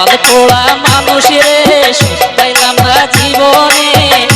পাল পোড়া মানুষের সুখ পাইলাম না জীবনে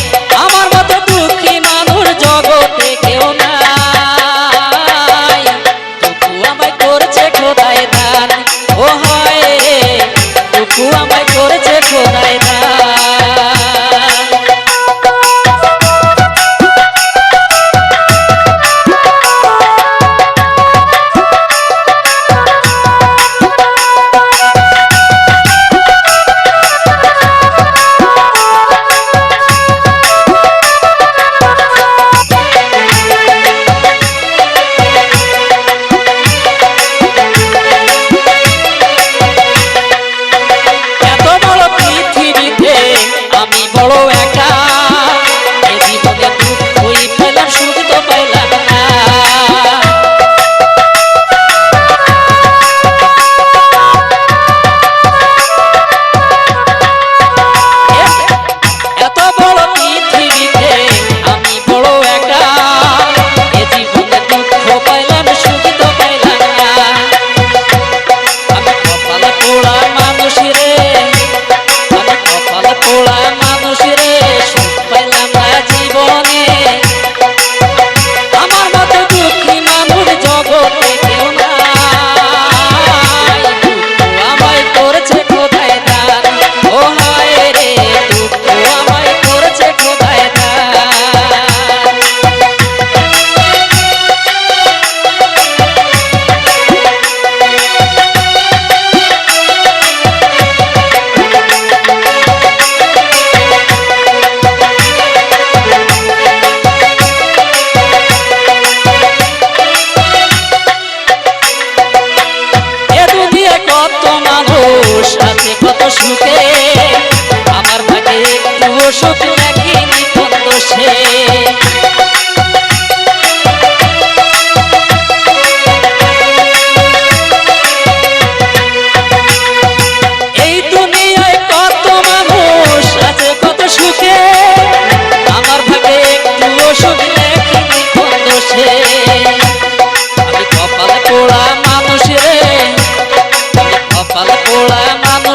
life. mamá.